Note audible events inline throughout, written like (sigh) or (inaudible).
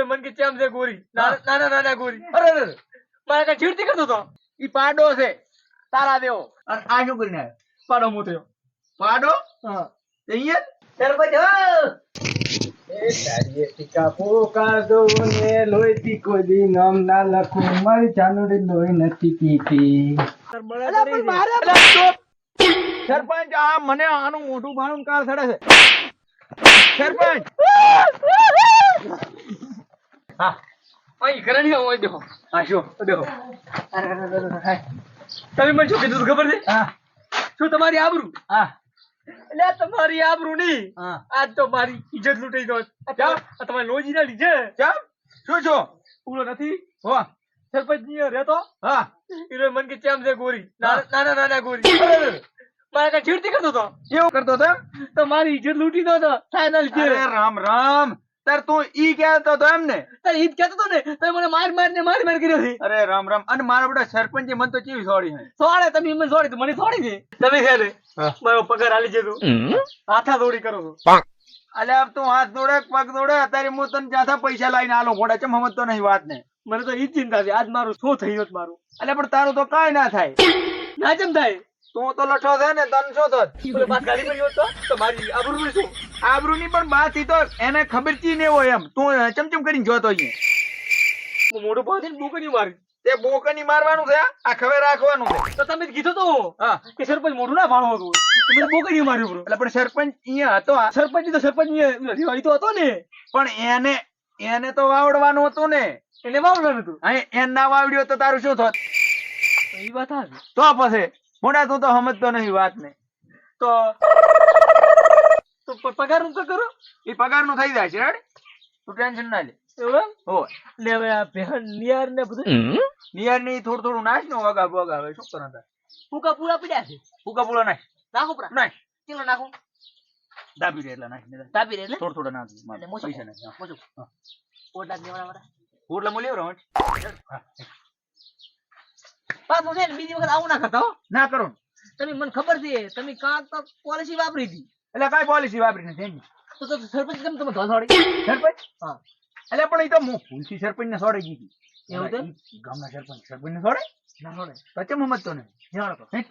Hero મન કે ચેમ છે ગોરી? નાના નાના ગોરી. અરે અરે. મારા કઈ ચીડતી કરતો તો? ઈ પાડો છે. તારા દેવો. અને આ શું કરીને પાડો મૂત્યો પાડો? હા. અહીંયા સરપંચ. સરપંચ આ મને આનું મોઢું ભાણું કાર સડે છે. સરપંચ! હા. અહીં ઘરે નહીં આવો દેખો હા શું? દેખો તમે મને શું કીધું ખબર છે? હા. શું તમારી આબરૂ? હા. એટલે તમારી આબરૂ નહીં. આજ તો મારી ઇજ્જત લૂંટાઈ ગયો આ તમારી લોજી ના લીધે શું છો? પૂરો નથી. હો. સરપંચની રહેતો. હા. હીરો મન કે ચેમ છે ગોરી? નાના નાના ગોરી. મારા કઈ ચીડતી કરતો તો એવું કરતો હતો? તો મારી ઇજ્જત લૂંટી દો તો થાય ના લીધે રામ રામ. તાર તું ઈ કહેતો તો એમ ને તાર ઈ કહેતો તો ને તો મને માર માર ને માર માર કર્યો છે. અરે રામ રામ અને મારા બધા સરપંચે મને તો ચીવી છોડી હે સોડે તમે મને સોડી તો મને સોડી દે તમે છે ને મારો પગાર આલી જતો હાથા દોડી કરો છો. અલે આપ તું હાથ દોડે પગ દોડે અત્યારે હું તને જ્યાંથી પૈસા લાવીને આલો ભોડે ચમ સમજતો નહીં વાત ને? મને તો ઈ ચિંતા છે આજ મારું શું થઈ ગયું મારું? અલે પણ તારું તો કાંઈ ના થાય. ના જેમ થાય. તું તો લઠો છે ને તન શું બાત ગાડી પર ગયો તો તો મારી આબરૂ શું? આબરૂની પણ વાત તો એને ખબર ચી ને હોય એમ. તું ચમચમ કરીને જોતો અહીંયા. હું મોઢું બાંધીને બુકની મારી. તે બોકની મારવાનું છે આ ખબર રાખવાનું છે. તો તમે કીધું તો હા કે સરપંચ મોઢું ના ભાણો હતું. તમે બોકની માર્યું એટલે પણ સરપંચ અહીંયા હતો આ. સરપંચ તો સરપંચની ઈ તો હતો ને. પણ એને એને તો વાવડવાનું હતું ને. એને વાવડવાનું હતું? અહીં એન ના વાવડ્યો તો તારું શું થોત? એ વાત. તો પછી મોટા તું તો સમજતો નહીં વાત ને તો (laughs) તો પગારનું તો કરો. એ પગારનું થઈ જાય છે હેડ. તું ટેન્શન ના લે. એવું હો ને હવે આ ભેહન નિયાર ને બધું. નિયરની થોડું થોડું નાખ ને વગા વગા હવે શું કરો તાર? ફૂકા પૂરા પડ્યા છે. ફૂકા પૂરા નાખ નાખો પૂરા નાખ કેટલો નાખો. દાબી દે એટલે નાખ ને એટલે? થોડું થોડું નાખ. મારે પૈસા નાખ. ઓટલા પાછું છે ને બીજી વખત આવું ના કરતા હો. ના કરો. તમે મને ખબર છે તમે કાંક તો પોલિસી વાપરી હતી. એટલે કઈ પોલિસી વાપરી નથી. તો તો સરપંચ કેમ તમે ધોસાડી (coughs) સરપંચ? હા. એટલે પણ એ તો હું ભૂલથી સરપંચ ને છોડી દીધી એવું તો? ગામના સરપંચ. સરપંચ ને સોડે ના સોડે પછી ચમ તો નહીં જાણો તો. ઠીક.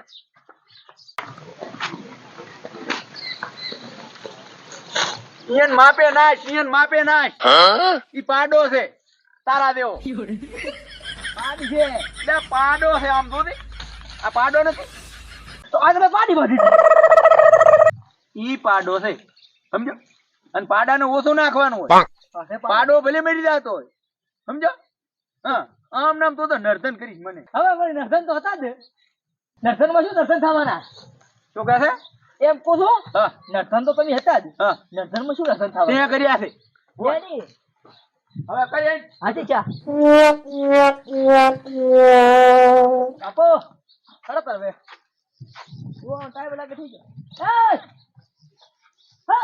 ઈયન માપે નાય ઈયન માપે નાય. ઈ પાડો છે. તારા દેવો. (laughs) પાડી છે. એટલે પાડો છે આમ જો આ પાડો નથી. તો આગળ પાડી બાંધી ઈ પાડો છે. સમજો? અને પાડાને ઓછું નાખવાનું હોય. પાડો ભલે મરી જતો હોય. સમજો? હા. આમ નામ તો તો નર્ધન કરીશ મને. હવે વળી નર્ધન તો હતા જ. નર્ધનમાં શું નર્ધન થવાના? શું કહે છે? એમ પૂછો? હા. નર્ધન તો તમે હતા જ. હા. નર્ધનમાં શું નર્ધન થવાના? કર્યા છે. હવે કઈ હાથી ચા. આપો ખડો પર હવે. ઓ ટાઈમ લાગે એ! એ!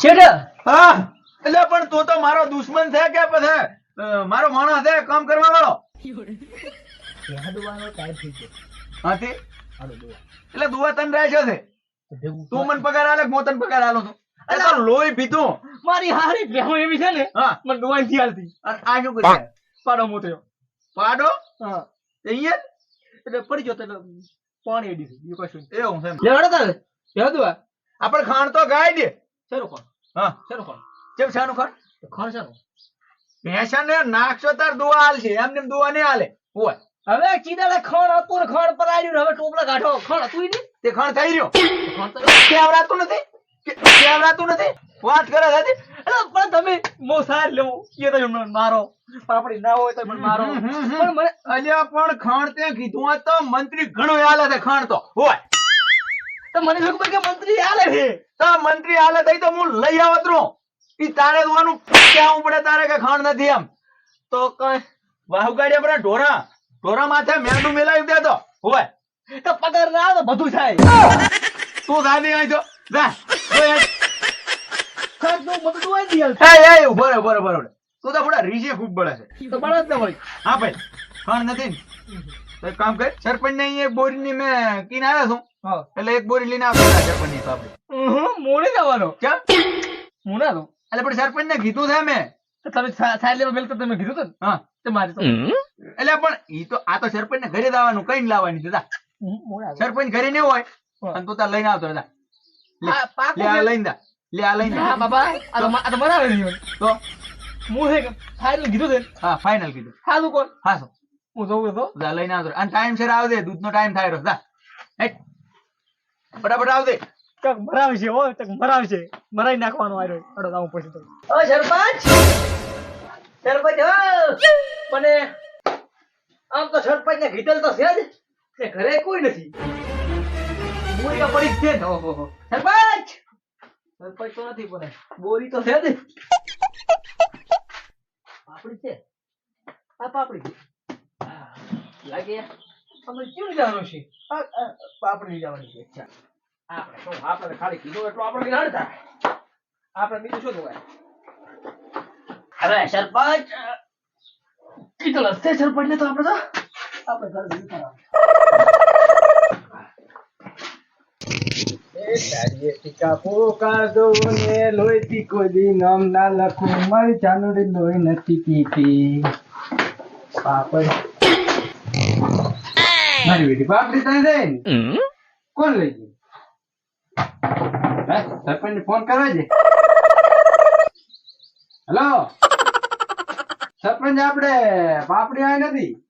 શેઠ, હા એટલે પણ તું તો મારો દુશ્મન છે કે પછી મારો માણસ છે કામ કરવા વાળો? ત્યાં ટાઈમ થઈ ગયો. હાથી? એટલે દુવા તન રહે છે? તું મને પગાર આલે હું તને પગાર આલો છું? તારું લોહી પીતું મારી હારી ભેહું એવી છે ને હા. મને દુવાઈ થી હાલતી. અને આ શું કરે પાડો મૂત્યો પાડો? હા. અહીંયા? એટલે પડી ગયો એટલે પાણી એડી છે બીજું કશું એવું છે એમ. તારે ભેહ દુવા આપણે ખાણ તો ગાય દે. શેરું કોણ હા. શેરું કોણ કેમ શાનું ખાણ? ખણ શેરું ભેંસાને નાખશો તાર દુવા હાલશે. એમને એમ દુવા નહીં હાલે. હોય. હવે ચીદાડે ખણ હતું ખણ પર આવ્યું હવે ટોપલા કાઢો. ખણ હતું નહીં? તે ખણ થઈ રહ્યો. ખણ તો કેવરાતું નથી? કે- નથી? વાત કરે છે પણ તમે મો લેવું. એ તો મારો. પાપડી ના હોય તો મને મારો. હમ, હમ, હમ. પણ મને અલ્યા પણ ખાણ તે કીધું તો મંત્રી ઘણું હાલે છે ખાણ તો. હોય. તો મને ખબર કે મંત્રી આલે છે? તો મંત્રી હાલે થઈ તો હું લઈ આવત ઈ તારે જોવાનું ક્યાં પડે તારે કે ખાણ નથી એમ. તો કઈ વાહુગાડી પડે ઢોરા. ઢોરા માથે મેંડું મેલાવી દે તો. હોય. તો પગાર ના બધું થાય. તું દાદી અહીં જો જા. તું તો ખૂબ બળે છે. તો વળી હા ભાઈ ખાણ નથી તો એક કામ કર સરપંચ ને એક બોરી ની મેં કીને આવ્યો છું. એટલે એક બોરી લઈને આવતો સરપંચની આપણે મોડે જવાનો કેમ હું ના એટલે પણ સરપંચ ને કીધું છે મેં. તમે સાહેબ લેવા મેલ તમે કીધું હતું હા. તે મારી તો એટલે પણ ઈ તો આ તો સરપંચ ને ઘરે જવાનું કઈ લાવવાની છે. સરપંચ ઘરે ને હોય અને તું તાર લઈને આવતો જા. લે આ. લઈને જા લે આ લઈને હા. બાબા આ તો આ તો મરાવે નહીં. તો? હું સાહેબ ને કીધું ને, હા ફાઇનલ કીધું. સારું કોણ? હા so. હું જોઉં તો જા લઈને આવતો અને ટાઈમ સર આવજે દૂધ નો ટાઈમ થાય રહ્યો જા. હેટ. ફટાફટ આવજે. કંઈક મરાવશે હો કંઈક મરાવશે. મરાઈ નાખવાનો આવ્યો અડો આવું પછી તો. ઓ સરપંચ! સરપંચ હો મને આમ તો સરપંચ ને કીધેલ તો છે જ તે ઘરે કોઈ નથી. હું એક પડી છે. સરપંચ! સરપંચ તો નથી, પણ બોરી તો છે જ. પાપડી છે? આ પાપડી લાગે. અમે કેવું જવાનું છે? પાપડી જવાની છે. આપણે તો આપણે ખાલી કીધું, એટલું આપણે જાણતા આપણે બીજું શું જોવાય અરે સરપંચ કીધું હશે સરપંચ ને તો આપણે તો, આપણે ઘર ચાનુડી લોહી મારી બેટી પાપડી તને દે કોણ લઈ ગયું સરપંચ ફોન કરવા છે હેલો સરપંચ આપણે પાપડી આવી નથી